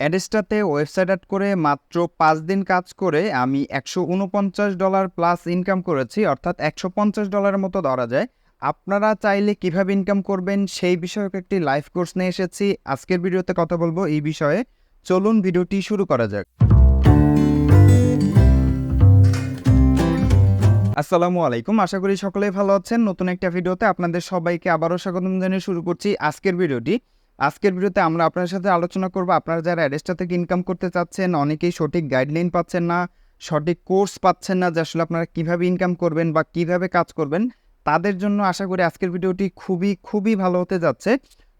অ্যাডেসটাতে website add করে মাত্র পাঁচ দিন কাজ করে আমি একশো উনপঞ্চাশ ডলার প্লাস ইনকাম করেছি, অর্থাৎ একশো পঞ্চাশ ডলারের মতো ধরা যায়। আপনারা চাইলে কীভাবে ইনকাম করবেন সেই বিষয়ক একটি লাইভ কোর্স নিয়ে এসেছি। আজকের ভিডিওতে কথা বলব এই বিষয়ে। চলুন ভিডিওটি শুরু করা যাক। আসসালামু আলাইকুম, আশা করি সকলেই ভালো আছেন। নতুন একটা ভিডিওতে আপনাদের সবাইকে আবারও স্বাগতম জানিয়ে শুরু করছি আজকের ভিডিওটি। আজকের ভিডিওতে আমরা আপনার সাথে আলোচনা করব, আপনারা যারা অ্যাডেসটা থেকে ইনকাম করতে চাচ্ছেন, অনেকেই সঠিক গাইডলাইন পাচ্ছেন না, সঠিক কোর্স পাচ্ছেন না যে আসলে আপনারা কীভাবে ইনকাম করবেন বা কীভাবে কাজ করবেন। তাদের জন্য আশা করি আজকের ভিডিওটি খুবই খুবই ভালো হতে যাচ্ছে।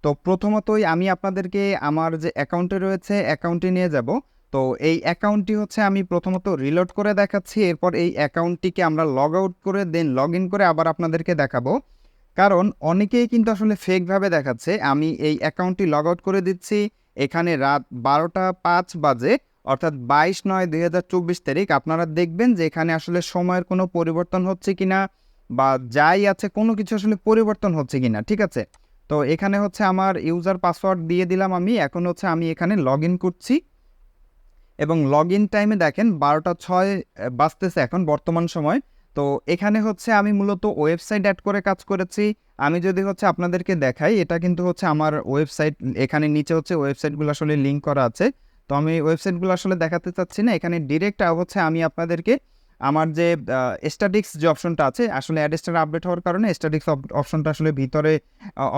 তো প্রথমতই আমি আপনাদেরকে আমার যে অ্যাকাউন্টে রয়েছে অ্যাকাউন্টে নিয়ে যাব। তো এই অ্যাকাউন্টটি হচ্ছে আমি প্রথমত রিলোড করে দেখাচ্ছি, এরপর এই অ্যাকাউন্টটিকে আমরা লগ আউট করে দেন লগ ইন করে আবার আপনাদেরকে দেখাবো। কারণ অনেকেই কিন্তু আসলে ফেকভাবে দেখাচ্ছে, আমি এই অ্যাকাউন্টটি লগ আউট করে দিচ্ছি, এখানে রাত বারোটা পাঁচ বাজে, অর্থাৎ বাইশ নয় দুই হাজার চব্বিশ তারিখ, আপনারা দেখবেন যে এখানে আসলে সময়ের কোনো পরিবর্তন হচ্ছে কিনা, বা যাই আছে কোনো কিছু আসলে পরিবর্তন হচ্ছে কিনা, ঠিক আছে? তো এখানে হচ্ছে আমার ইউজার পাসওয়ার্ড দিয়ে দিলাম আমি, এখন হচ্ছে আমি এখানে লগ ইন করছি, এবং লগ ইন টাইমে দেখেন বারোটা ছয় বাজতেছে এখন বর্তমান সময় তো এখানে হচ্ছে আমি মূলত ওয়েবসাইট অ্যাড করে কাজ করেছি। আমি যদি হচ্ছে আপনাদেরকে দেখাই, এটা কিন্তু হচ্ছে আমার ওয়েবসাইট, এখানে নিচে হচ্ছে ওয়েবসাইটগুলো আসলে লিঙ্ক করা আছে। তো আমি ওয়েবসাইটগুলো আসলে দেখাতে চাচ্ছি না, এখানে ডিরেক্ট হচ্ছে আমি আপনাদেরকে আমার যে স্ট্যাটিক্স যে অপশনটা আছে, আসলে অ্যাডেস্টার আপডেট হওয়ার কারণে স্ট্যাটিক্স অপশনটা আসলে ভিতরে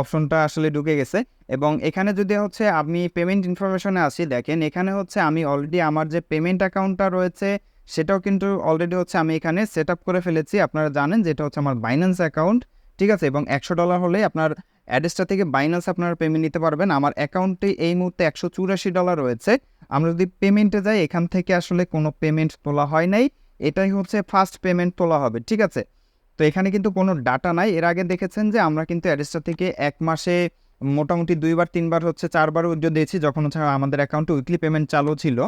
অপশনটা আসলে ঢুকে গেছে। এবং এখানে যদি হচ্ছে আমি পেমেন্ট ইনফরমেশনে আসি, দেখেন এখানে হচ্ছে আমি অলরেডি আমার যে পেমেন্ট অ্যাকাউন্টটা রয়েছে সেটাও কিন্তু অলরেডি হচ্ছে আমি এখানে সেট করে ফেলেছি। আপনারা জানেন যে এটা হচ্ছে আমার বাইন্যান্স অ্যাকাউন্ট ঠিক আছে? এবং একশো ডলার হলে আপনার অ্যাড্রেসটা থেকে বাইন্যান্স আপনারা পেমেন্ট নিতে পারবেন। আমার অ্যাকাউন্টে এই মুহূর্তে একশো চুরাশি ডলার রয়েছে। আমরা যদি পেমেন্টে যাই, এখান থেকে আসলে কোনো পেমেন্ট তোলা হয় নাই। এটাই হচ্ছে ফার্স্ট পেমেন্ট তোলা হবে, ঠিক আছে? তো এখানে কিন্তু কোনো ডাটা নাই। এর আগে দেখেছেন যে আমরা কিন্তু অ্যাড্রেসটা থেকে এক মাসে মোটামুটি দুইবার, তিনবার হচ্ছে চারবার উদ্যোগ দিয়েছি। যখন হচ্ছে আমাদের অ্যাকাউন্টে উইকলি পেমেন্ট চালু ছিল।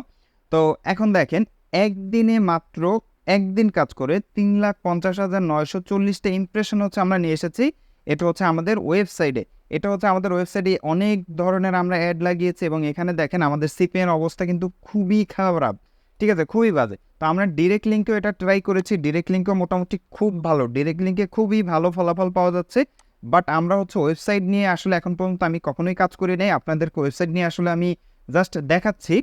তো এখন দেখেন একদিনে মাত্র একদিন কাজ করে তিন লাখ পঞ্চাশ হাজার নয়শো চল্লিশটা ইমপ্রেশন হচ্ছে আমরা নিয়ে এসেছি। এটা হচ্ছে আমাদের ওয়েবসাইটে এটা হচ্ছে আমাদের ওয়েবসাইটে অনেক ধরনের আমরা অ্যাড লাগিয়েছি এবং এখানে দেখেন আমাদের সিপিএর অবস্থা কিন্তু খুবই খারাপ। ঠিক আছে? খুবই বাজে। তো আমরা ডিরেক্ট লিঙ্কেও এটা ট্রাই করেছি। ডিরেক্ট লিঙ্কেও মোটামুটি খুব ভালো। ডিরেক্ট লিঙ্কে খুবই ভালো ফলাফল পাওয়া যাচ্ছে। বাট আমরা হচ্ছে ওয়েবসাইট নিয়ে আসলে এখন পর্যন্ত আমি কখনোই কাজ করি নাই। আপনাদেরকে ওয়েবসাইট নিয়ে আসলে আমি জাস্ট দেখাচ্ছি।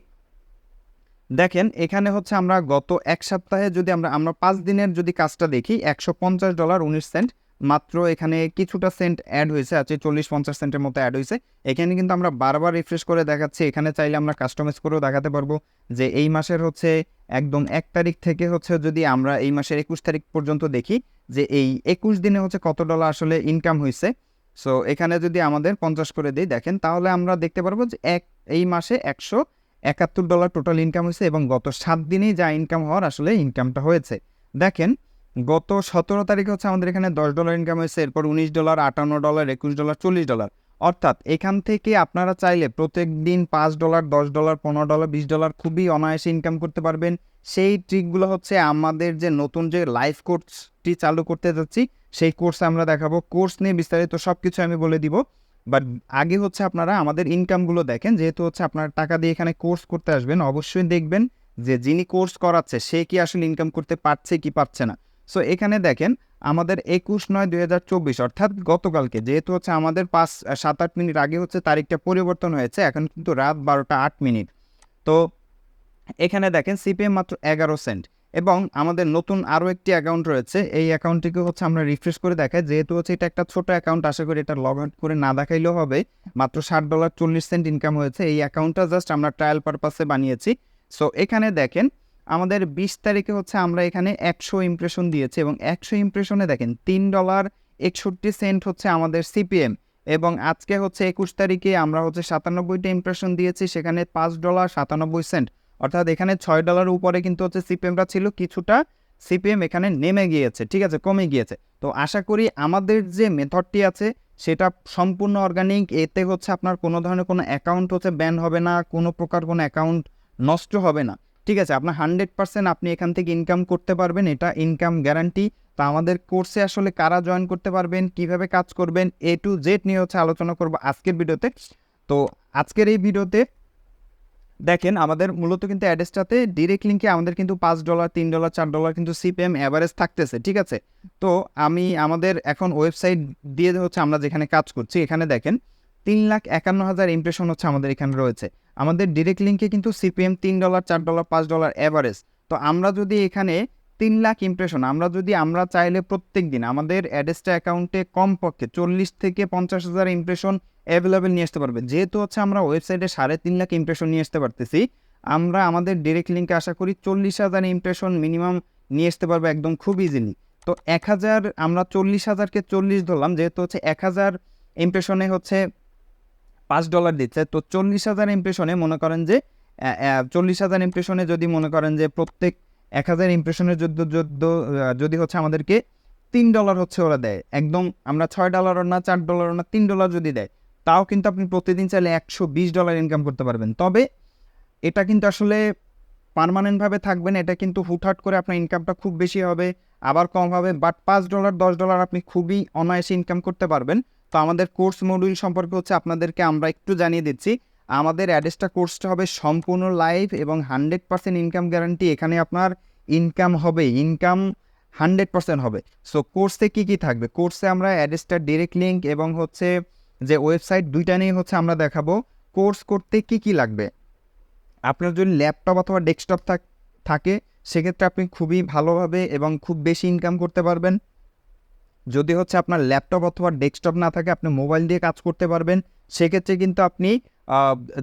দেখেন, এখানে হচ্ছে আমরা গত এক সপ্তাহে যদি আমরা আমরা পাঁচ দিনের যদি কাজটা দেখি, একশো পঞ্চাশ ডলার উনিশ সেন্ট, মাত্র এখানে কিছুটা সেন্ট অ্যাড হয়েছে, আছে চল্লিশ পঞ্চাশ সেন্টের মতো অ্যাড হয়েছে। এখানে কিন্তু আমরা বারবার রিফ্রেশ করে দেখাচ্ছি, এখানে চাইলে আমরা কাস্টমাইজ করেও দেখাতে পারব যে এই মাসের হচ্ছে একদম এক তারিখ থেকে হচ্ছে যদি আমরা এই মাসের একুশ তারিখ পর্যন্ত দেখি যে এই একুশ দিনে হচ্ছে কত ডলার আসলে ইনকাম হয়েছে। সো এখানে যদি আমাদের পঞ্চাশ করে দিই, দেখেন, তাহলে আমরা দেখতে পারব যে এক, এই মাসে একশো একাত্তর ডলার টোটাল ইনকাম হয়েছে এবং গত সাত দিনেই যা ইনকাম হওয়ার আসলে ইনকামটা হয়েছে। দেখেন, গত সতেরো তারিখে হচ্ছে আমাদের এখানে দশ ডলার ইনকাম হয়েছে, এরপর উনিশ ডলার, আটান্ন ডলার, একুশ ডলার, চল্লিশ ডলার। অর্থাৎ এখান থেকে আপনারা চাইলে প্রত্যেক দিন পাঁচ ডলার, দশ ডলার, পনেরো ডলার, বিশ ডলার খুবই অনায়াসে ইনকাম করতে পারবেন। সেই ট্রিকগুলো হচ্ছে আমাদের যে নতুন যে লাইফ কোর্সটি চালু করতে যাচ্ছি, সেই কোর্সে আমরা দেখাবো। কোর্স নিয়ে বিস্তারিত সব কিছু আমি বলে দিব। বাট আগে হচ্ছে আপনারা আমাদের ইনকামগুলো দেখেন, যেহেতু হচ্ছে আপনারা টাকা দিয়ে এখানে কোর্স করতে আসবেন, অবশ্যই দেখবেন যে যিনি কোর্স করাচ্ছে, সে কি আসলে ইনকাম করতে পারছে কি পারছে না। সো এখানে দেখেন, আমাদের একুশ নয় দুই হাজার চব্বিশ, অর্থাৎ গতকালকে, যেহেতু হচ্ছে আমাদের পাঁচ সাত আট মিনিট আগে হচ্ছে তারিখটা পরিবর্তন হয়েছে, এখন কিন্তু রাত বারোটা আট মিনিট। তো এখানে দেখেন সিপিএম মাত্র এগারো সেন্ট এবং আমাদের নতুন আরও একটি অ্যাকাউন্ট রয়েছে। এই অ্যাকাউন্টটিকে হচ্ছে আমরা রিফ্রেশ করে দেখাই। যেহেতু হচ্ছে এটা একটা ছোট অ্যাকাউন্ট আশা করি এটা লগ আউট করে না দেখাইলেও হবে। মাত্র ষাট ডলার চল্লিশ সেন্ট ইনকাম হয়েছে। এই অ্যাকাউন্টটা জাস্ট আমরা ট্রায়াল পারপাসে বানিয়েছি। সো এখানে দেখেন, আমাদের বিশ তারিখে হচ্ছে আমরা এখানে একশো ইমপ্রেশন দিয়েছি এবং একশো ইমপ্রেশনে দেখেন, তিন ডলার একষট্টি সেন্ট হচ্ছে আমাদের সিপিএম এবং আজকে হচ্ছে একুশ তারিখে আমরা হচ্ছে সাতানব্বইটা ইমপ্রেশন দিয়েছি, সেখানে পাঁচ ডলার সাতানব্বই সেন্ট অর্থাৎ এখানে ছয় ডলার উপরে কিন্তু হচ্ছে সিপিএমটা ছিল কিছুটা সিপিএম এখানে নেমে গিয়েছে, ঠিক আছে, কমে গিয়েছে। তো আশা করি আমাদের যে মেথডটি আছে সেটা সম্পূর্ণ অর্গানিক এতে হচ্ছে আপনার কোনো ধরনের কোনো অ্যাকাউন্ট হচ্ছে ব্যান হবে না, কোনো প্রকার কোনো অ্যাকাউন্ট নষ্ট হবে না, ঠিক আছে। আপনার হান্ড্রেড পার্সেন্ট আপনি এখান থেকে ইনকাম করতে পারবেন, এটা ইনকাম গ্যারান্টি তা আমাদের কোর্সে আসলে কারা জয়েন করতে পারবেন, কীভাবে কাজ করবেন এ টু জেড নিয়ে হচ্ছে আলোচনা করব আজকের ভিডিওতে। তো আজকের এই ভিডিওতে দেখেন, আমাদের মূলত কিন্তু অ্যাড্রেসটাতে ডিরেক্ট লিঙ্কে আমাদের কিন্তু পাঁচ ডলার তিন ডলার চার ডলার কিন্তু সিপিএম অ্যাভারেজ থাকতেছে, ঠিক আছে? তো আমি আমাদের এখন ওয়েবসাইট দিয়ে হচ্ছে আমরা যেখানে কাজ করছি, এখানে দেখেন, তিন লাখ একান্ন হাজার ইমপ্রেশন হচ্ছে আমাদের এখানে রয়েছে। আমাদের ডিরেক্ট লিঙ্কে কিন্তু সিপিএম তিন ডলার চার ডলার পাঁচ ডলার অ্যাভারেজ তো আমরা যদি এখানে তিন লাখ ইমপ্রেশন আমরা যদি, আমরা চাইলে প্রত্যেক দিন আমাদের অ্যাডেস্টা অ্যাকাউন্টে কমপক্ষে চল্লিশ থেকে পঞ্চাশ হাজার ইমপ্রেশন অ্যাভেলেবেল নিয়ে আসতে পারবে। যেহেতু হচ্ছে আমরা ওয়েবসাইটে সাড়ে তিন লাখ ইমপ্রেশন নিয়ে আসতে পারতেছি, আমরা আমাদের ডিরেক্ট লিঙ্কে আশা করি চল্লিশ হাজার ইমপ্রেশন মিনিমাম নিয়ে আসতে পারব একদম খুব ইজিলি তো এক হাজার, আমরা চল্লিশ হাজারকে চল্লিশ ধরলাম, যেহেতু হচ্ছে এক হাজার ইমপ্রেশনে হচ্ছে পাঁচ ডলার দিচ্ছে, তো চল্লিশ হাজার ইমপ্রেশনে মনে করেন যে চল্লিশ হাজার ইমপ্রেশনে যদি মনে করেন যে প্রত্যেক এক হাজার ইমপ্রেশনের যদি হচ্ছে আমাদেরকে তিন ডলার হচ্ছে ওরা দেয়। একদম আমরা ছয় ডলারও না, চার ডলারও না, তিন ডলার যদি দেয়, তাও কিন্তু আপনি প্রতিদিন চাইলে একশো বিশ ডলার ইনকাম করতে পারবেন। তবে এটা কিন্তু আসলে পারমানেন্টভাবে থাকবেন এটা কিন্তু হুটহাট করে আপনার ইনকামটা খুব বেশি হবে, আবার কম হবে বাট পাঁচ ডলার দশ ডলার আপনি খুবই অনায়াসে ইনকাম করতে পারবেন। তো আমাদের কোর্স মডিউল সম্পর্কে হচ্ছে আপনাদেরকে আমরা একটু জানিয়ে দিচ্ছি। আমাদের অ্যাডেসটা কোর্সটা হবে সম্পূর্ণ লাইভ এবং হান্ড্রেড পার্সেন্ট ইনকাম গ্যারান্টি এখানে আপনার ইনকাম হবে ইনকাম হান্ড্রেড পার্সেন্ট হবে। সো কোর্সে কী কী থাকবে? কোর্সে আমরা অ্যাডেসটার ডিরেক্ট লিঙ্ক এবং হচ্ছে যে ওয়েবসাইট দুইটা নিয়ে হচ্ছে আমরা দেখাবো। কোর্স করতে কি কি লাগবে? আপনার যদি ল্যাপটপ অথবা ডেস্কটপ থাকে সেক্ষেত্রে আপনি খুবই ভালোভাবে এবং খুব বেশি ইনকাম করতে পারবেন। যদি হচ্ছে আপনার ল্যাপটপ অথবা ডেস্কটপ না থাকে, আপনি মোবাইল দিয়ে কাজ করতে পারবেন। সেক্ষেত্রে কিন্তু আপনি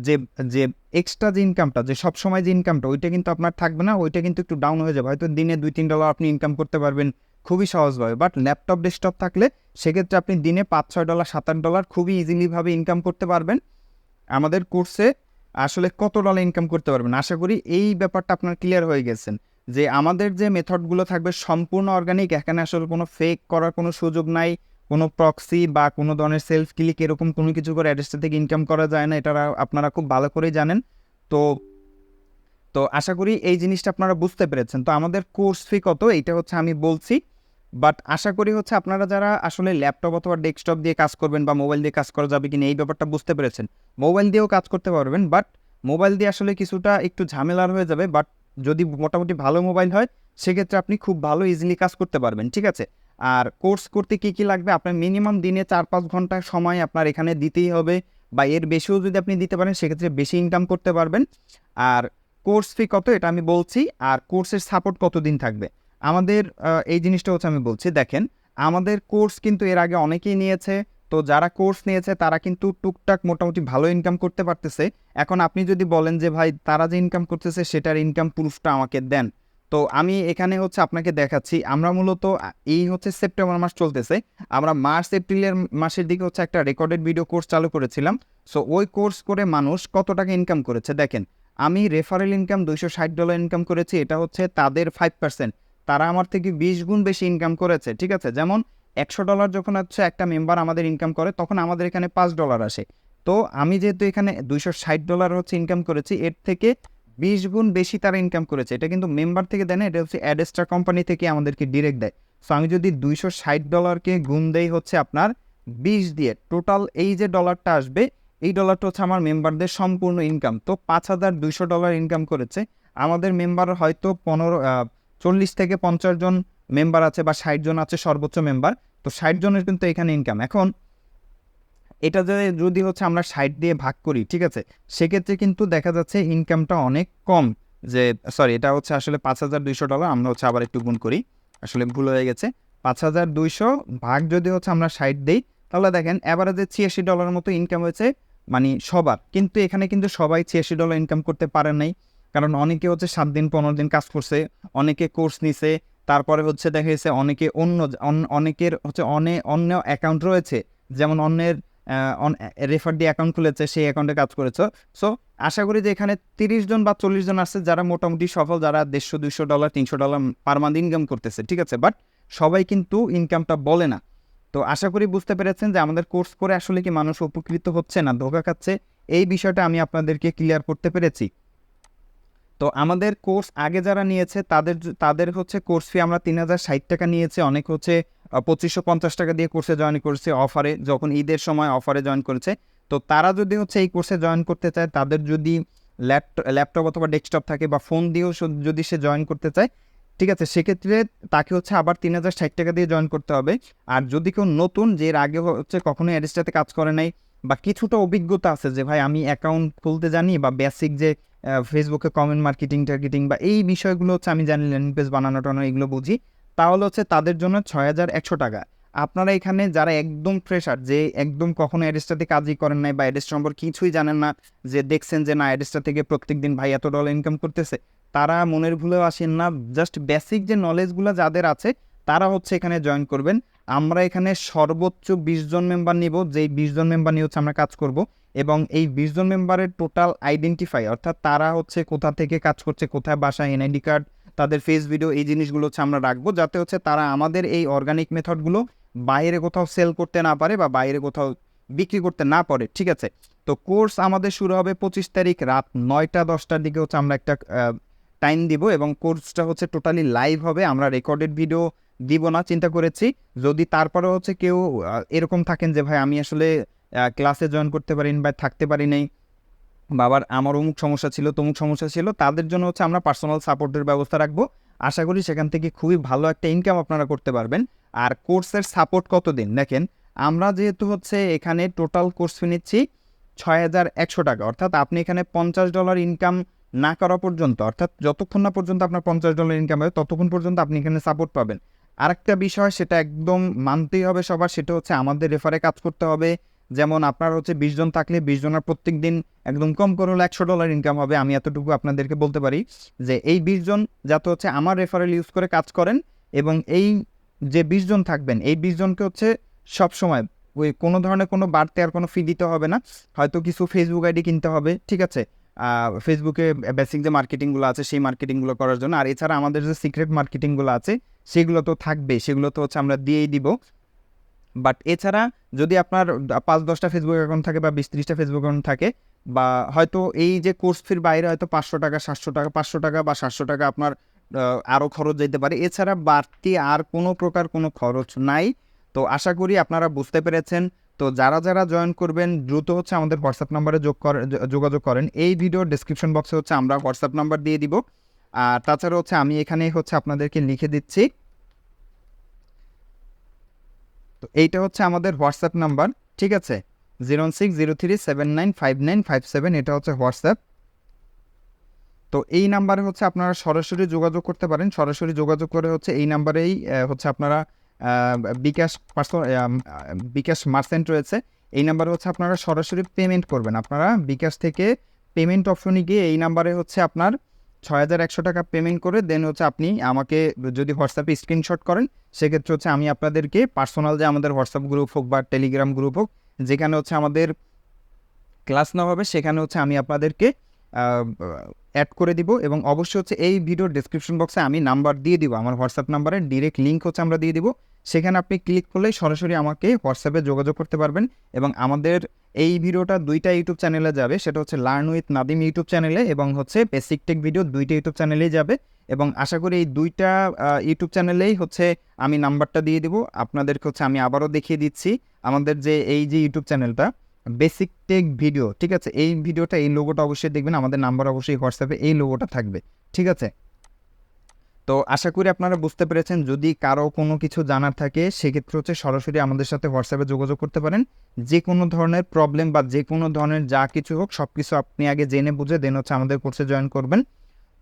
যে যে এক্সট্রা যে ইনকামটা যে সবসময় যে ইনকামটা ওইটা কিন্তু আপনার থাকবে না, ওইটা কিন্তু একটু ডাউন হয়ে যাবে। হয়তো দিনে দুই, তিন ডলার আপনি ইনকাম করতে পারবেন, খুবই সহজভাবে বাট ল্যাপটপ ডেস্কটপ থাকলে সেক্ষেত্রে আপনি দিনে পাঁচ, ছয় ডলার সাত, আট ডলার খুবই ইজিলিভাবে ইনকাম করতে পারবেন। আমাদের কোর্সে আসলে কত ডলার ইনকাম করতে পারবেন? আশা করি এই ব্যাপারটা আপনার ক্লিয়ার হয়ে গেছেন যে আমাদের যে মেথডগুলো থাকবে সম্পূর্ণ অর্গানিক এখানে আসলে কোনো ফেক করার কোনো সুযোগ নাই। কোনো প্রক্সি বা কোনো ধরনের সেলফ ক্লিক এরকম কোনো কিছু করে অ্যাড্রেসটা থেকে ইনকাম করা যায় না, এটা আপনারা খুব ভালো করেই জানেন। তো তো আশা করি এই জিনিসটা আপনারা বুঝতে পেরেছেন। তো আমাদের কোর্স ফি কত? এইটা হচ্ছে আমি বলছি। বাট আশা করি হচ্ছে আপনারা যারা আসলে ল্যাপটপ অথবা ডেস্কটপ দিয়ে কাজ করবেন বা মোবাইল দিয়ে কাজ করা যাবে কিনা, এই ব্যাপারটা বুঝতে পেরেছেন। মোবাইল দিয়েও কাজ করতে পারবেন বাট মোবাইল দিয়ে আসলে কিছুটা একটু ঝামেলার হয়ে যাবে বাট যদি মোটামুটি ভালো মোবাইল হয়, সেক্ষেত্রে আপনি খুব ভালো ইজিলি কাজ করতে পারবেন, ঠিক আছে? আর কোর্স করতে কী কী লাগবে? আপনার মিনিমাম দিনে চার পাঁচ ঘণ্টা সময় আপনার এখানে দিতেই হবে বা এর বেশিও যদি আপনি দিতে পারেন, সেক্ষেত্রে বেশি ইনকাম করতে পারবেন। আর কোর্স ফি কত এটা আমি বলছি, আর কোর্সের সাপোর্ট কতদিন থাকবে? আমাদের এই জিনিসটা হচ্ছে আমি বলছি, দেখেন, আমাদের কোর্স কিন্তু এর আগে অনেকেই নিয়েছে, তো যারা কোর্স নিয়েছে তারা কিন্তু টুকটাক মোটামুটি ভালো ইনকাম করতে পারতেছে। এখন আপনি যদি বলেন যে, ভাই, তারা যে ইনকাম করতেছে, সেটার ইনকাম প্রুফটা আমাকে দেন। তো আমি এখানে হচ্ছে আপনাকে দেখাচ্ছি, আমরা মূলত এই হচ্ছে সেপ্টেম্বর মাস চলতেছে। আমরা মার্চ, এপ্রিলের মাসের দিকে হচ্ছে একটা রেকর্ডেড ভিডিও কোর্স চালু করেছিলাম। সো ওই কোর্স করে মানুষ কত টাকা ইনকাম করেছে? দেখেন, আমি রেফারেল ইনকাম দুইশো ষাট ডলার ইনকাম করেছি, এটা হচ্ছে তাদের ফাইভ পার্সেন্ট তারা আমার থেকে বিশ গুণ বেশি ইনকাম করেছে, ঠিক আছে? যেমন, একশো ডলার যখন হচ্ছে একটা মেম্বার আমাদের ইনকাম করে, তখন আমাদের এখানে পাঁচ ডলার আসে। তো আমি যেহেতু এখানে দুইশো ষাট ডলার হচ্ছে ইনকাম করেছি, এর থেকে বিশ গুণ বেশি তারা ইনকাম করেছে। এটা কিন্তু মেম্বার থেকে দেয় না, এটা হচ্ছে অ্যাডেস্টার কোম্পানি থেকে আমাদেরকে ডিরেক্ট দেয়। সো আমি যদি দুইশো ষাট ডলারকে গুণ দেই হচ্ছে আপনার বিশ দিয়ে টোটাল এই যে ডলারটা আসবে, এই ডলারটা হচ্ছে আমার মেম্বারদের সম্পূর্ণ ইনকাম তো পাঁচ হাজার দুইশো ডলার ইনকাম করেছে। আমাদের মেম্বার হয়তো পনেরো চল্লিশ থেকে পঞ্চাশ জন মেম্বার আছে বা ষাট জন আছে সর্বোচ্চ মেম্বার তো ষাট জনের কিন্তু এখানে ইনকাম এখন এটা যদি হচ্ছে আমরা ষাট দিয়ে ভাগ করি, ঠিক আছে? সেক্ষেত্রে কিন্তু দেখা যাচ্ছে ইনকামটা অনেক কম। যে সরি এটা হচ্ছে আসলে পাঁচ হাজার দুইশো ডলার আমরা হচ্ছে আবার একটু গুণ করি। আসলে ভুল হয়ে গেছে। পাঁচ হাজার দুইশো ভাগ যদি হচ্ছে আমরা ষাট দিই, তাহলে দেখেন অ্যাভারেজে ছিয়াশি ডলার মতো ইনকাম হয়েছে মানে সবার। কিন্তু এখানে কিন্তু সবাই ছিয়াশি ডলার ইনকাম করতে পারে নাই। কারণ অনেকে হচ্ছে সাত দিন, পনেরো দিন কাজ করছে, অনেকে কোর্স নিছে, তারপরে হচ্ছে দেখা গেছে অনেকে অন্য অনেকের হচ্ছে অনে, অন্য অ্যাকাউন্ট রয়েছে। যেমন অন্যের রেফার দিয়ে অ্যাকাউন্ট খুলেছে, সেই অ্যাকাউন্টে কাজ করেছে। সো আশা করি যে এখানে তিরিশ জন বা চল্লিশ জন আছে যারা মোটামুটি সফল, যারা দেড়শো, দুইশো ডলার তিনশো ডলার পার মান্থ ইনকাম করতেছে, ঠিক আছে? বাট সবাই কিন্তু ইনকামটা বলে না। তো আশা করি বুঝতে পেরেছেন যে আমাদের কোর্স করে আসলে কি মানুষ উপকৃত হচ্ছে না, ধোকা খাচ্ছে। এই বিষয়টা আমি আপনাদেরকে ক্লিয়ার করতে পেরেছি। তো আমাদের কোর্স আগে যারা নিয়েছে, তাদের তাদের হচ্ছে কোর্স ফি আমরা তিন হাজার ষাট টাকা নিয়েছে। অনেক হচ্ছে পঁচিশশো পঞ্চাশ টাকা দিয়ে কোর্সে জয়েন করেছে অফারে যখন ঈদের সময় অফারে জয়েন করেছে, তো তারা যদি হচ্ছে এই কোর্সে জয়েন করতে চায়, তাদের যদি ল্যাপটপ অথবা ডেস্কটপ থাকে বা ফোন দিয়েও যদি সে জয়েন করতে চায়, ঠিক আছে, সেক্ষেত্রে তাকে হচ্ছে আবার তিন হাজার ষাট টাকা দিয়ে জয়েন করতে হবে। আর যদি কেউ নতুন, যে এর আগে হচ্ছে কখনোই অ্যাড্রেসটাতে কাজ করে নাই, বা কিছুটা অভিজ্ঞতা আছে যে, ভাই, আমি অ্যাকাউন্ট খুলতে জানি বা বেসিক যে ফেসবুকে কমেন্ট মার্কেটিং টার্গেটিং বা এই বিষয়গুলো হচ্ছে আমি জানি ল্যান্ডিং পেজ বানানো টানো এগুলো বুঝি। তাহলে হচ্ছে তাদের জন্য ছয় হাজার একশো টাকা। আপনারা এখানে যারা একদম ফ্রেশার যে একদম কখনো অ্যাড্রেসটাতে কাজই করেন নাই বা অ্যাড্রেস সম্পর্কে কিছুই জানেন না, যে দেখছেন যে না অ্যাড্রেসটা থেকে প্রত্যেকদিন ভাই এত ডলার ইনকাম করতেছে, তারা মনের ভুলেও আসেন না। জাস্ট বেসিক যে নলেজগুলো যাদের আছে, তারা হচ্ছে এখানে জয়েন করবেন। আমরা এখানে সর্বোচ্চ বিশ জন মেম্বার নিব, যেই বিশ জন মেম্বার নিয়ে হচ্ছে আমরা কাজ করব। এবং এই বিশ জন মেম্বারের টোটাল আইডেন্টিফাই অর্থাৎ তারা হচ্ছে কোথা থেকে কাজ করছে, কোথায় বাসা এনআইডি কার্ড তাদের ফেস ভিডিও এই জিনিসগুলো হচ্ছে আমরা রাখব যাতে হচ্ছে তারা আমাদের এই অর্গানিক মেথডগুলো বাইরে কোথাও সেল করতে না পারে বা বাইরে কোথাও বিক্রি করতে না পারে, ঠিক আছে? তো কোর্স আমাদের শুরু হবে পঁচিশ তারিখ রাত নয়টা, দশটার দিকে হচ্ছে আমরা একটা টাইম দিব এবং কোর্সটা হচ্ছে টোটালি লাইভ হবে, আমরা রেকর্ডেড ভিডিও দিব না, চিন্তা করেছি। যদি তারপরে হচ্ছে কেউ এরকম থাকেন যে, ভাই, আমি আসলে ক্লাসে জয়েন করতে পারি বা থাকতে পারি নাই বাবার আমার অমুক সমস্যা ছিল, তমুক সমস্যা ছিল, তাদের জন্য হচ্ছে আমরা পার্সোনাল সাপোর্টের ব্যবস্থা রাখব। আশা করি সেখান থেকে খুবই ভালো একটা ইনকাম আপনারা করতে পারবেন। আর কোর্সের সাপোর্ট কত দিন দেখেন, আমরা যেহেতু হচ্ছে এখানে টোটাল কোর্স ফি নিচ্ছি ছয় হাজার একশো টাকা। অর্থাৎ আপনি এখানে পঞ্চাশ ডলার ইনকাম না করা পর্যন্ত, অর্থাৎ যতক্ষণ না পর্যন্ত আপনার পঞ্চাশ ডলার ইনকাম হবে ততক্ষণ পর্যন্ত আপনি এখানে সাপোর্ট পাবেন। আরেকটা বিষয়, সেটা একদম মানতেই হবে সবার, সেটা হচ্ছে আমাদের রেফারে কাজ করতে হবে। যেমন আপনার হচ্ছে বিশ জন থাকলে বিশ জনের প্রত্যেক দিন একদম কম করে হলে একশো ডলার ইনকাম হবে, আমি এতটুকু আপনাদেরকে বলতে পারি যে এই বিশ জন যাতে হচ্ছে আমার রেফারেল ইউজ করে কাজ করেন এবং এই যে বিশ জন থাকবেন, এই বিশ জনকে হচ্ছে সব সময় ওই কোনো ধরনের কোনো বাড়তে আর কোনো ফি দিতে হবে না, হয়তো কিছু ফেসবুক আইডি কিনতে হবে, ঠিক আছে? ফেসবুকে বেসিক যে মার্কেটিংগুলো আছে সেই মার্কেটিংগুলো করার জন্য, আর এছাড়া আমাদের যে সিক্রেট মার্কেটিংগুলো আছে সেগুলো তো থাকবে সেগুলো তো হচ্ছে আমরা দিয়েই দিব। বাট এছাড়া যদি আপনার পাঁচ, দশটা ফেসবুক অ্যাকাউন্ট থাকে বা বিশ, ত্রিশটা ফেসবুক অ্যাকাউন্ট থাকে, বা হয়তো এই যে কোর্স ফির বাইরে হয়তো পাঁচশো টাকা, সাতশো টাকা, পাঁচশো টাকা বা সাতশো টাকা আপনার আরও খরচ যেতে পারে। এছাড়া বাড়তি আর কোনো প্রকার কোনো খরচ নাই। তো আশা করি আপনারা বুঝতে পেরেছেন। তো যারা যারা জয়েন করবেন, দ্রুত হচ্ছে আমাদের হোয়াটসঅ্যাপ নাম্বারে যোগ যোগাযোগ করেন। এই ভিডিওর ডিসক্রিপশন বক্সে হচ্ছে আমরা হোয়াটসঅ্যাপ নাম্বার দিয়ে দিব। আর তাছাড়া হচ্ছে আমি এখানে হচ্ছে আপনাদেরকে লিখে দিচ্ছি। তো এইটা হচ্ছে আমাদের হোয়াটসঅ্যাপ নাম্বার, ঠিক আছে? Zero six zero three seven nine five nine five seven, এটা হচ্ছে হোয়াটসঅ্যাপ। তো এই নাম্বারে হচ্ছে আপনারা সরাসরি যোগাযোগ করতে পারেন। সরাসরি যোগাযোগ করে হচ্ছে এই নাম্বারেই হচ্ছে আপনারা বিকাশ পার্সো বিকাশ মার্সেন্ট রয়েছে। এই নাম্বারে হচ্ছে আপনারা সরাসরি পেমেন্ট করবেন। আপনারা বিকাশ থেকে পেমেন্ট অপশনে গিয়ে এই নাম্বারে হচ্ছে আপনার ছয় হাজার একশো টাকা পেমেন্ট করে দেন হচ্ছে আপনি আমাকে যদি হোয়াটসঅ্যাপে স্ক্রিনশট করেন। সেক্ষেত্রে হচ্ছে আমি আপনাদেরকে পার্সোনাল যে আমাদের হোয়াটসঅ্যাপ গ্রুপ হোক বা টেলিগ্রাম গ্রুপ হোক, যেখানে হচ্ছে আমাদের ক্লাস নেওয়া হবে, সেখানে হচ্ছে আমি আপনাদেরকে অ্যাড করে দিব এবং অবশ্যই হচ্ছে এই ভিডিওর ডিসক্রিপশন বক্সে আমি নাম্বার দিয়ে দিব। আমার হোয়াটসঅ্যাপ নাম্বারের ডিরেক্ট লিঙ্ক হচ্ছে আমরা দিয়ে দিব। সেখানে আপনি ক্লিক করলেই সরাসরি আমাকে হোয়াটসঅ্যাপে যোগাযোগ করতে পারবেন এবং আমাদের এই ভিডিওটা দুইটা ইউটিউব চ্যানেলে যাবে। সেটা হচ্ছে লার্ন উইথ নাদিম ইউটিউব চ্যানেলে এবং হচ্ছে বেসিক টেক ভিডিও দুইটা ইউটিউব চ্যানেলেই যাবে। এবং আশা করি এই দুইটা ইউটিউব চ্যানেলেই হচ্ছে আমি নাম্বারটা দিয়ে দিব। আপনাদেরকে হচ্ছে আমি আবারও দেখিয়ে দিচ্ছি আমাদের যে এই যে ইউটিউব চ্যানেলটা বেসিক টেক ভিডিও ঠিক আছে? এই ভিডিওটা, এই লোগোটা অবশ্যই দেখবেন। আমাদের নাম্বার অবশ্যই হোয়াটসঅ্যাপে এই লোগোটা থাকবে। ঠিক আছে? তো আশা করি আপনারা বুঝতে পেরেছেন, যদি কারও কোনো কিছু জানার থাকে, সেক্ষেত্রে হচ্ছে সরাসরি আমাদের সাথে হোয়াটসঅ্যাপে যোগাযোগ করতে পারেন। যে কোনো ধরনের প্রবলেম বা যে কোনো ধরনের যা কিছু হোক সব কিছু আপনি আগে জেনে বুঝে দেন হচ্ছে আমাদের কোর্সে জয়েন করবেন।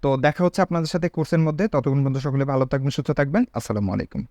তো দেখা হচ্ছে আপনাদের সাথে কোর্সের মধ্যে। ততক্ষণ পর্যন্ত সকলে ভালো থাকবেন, সুস্থ থাকবেন। আসসালামু আলাইকুম।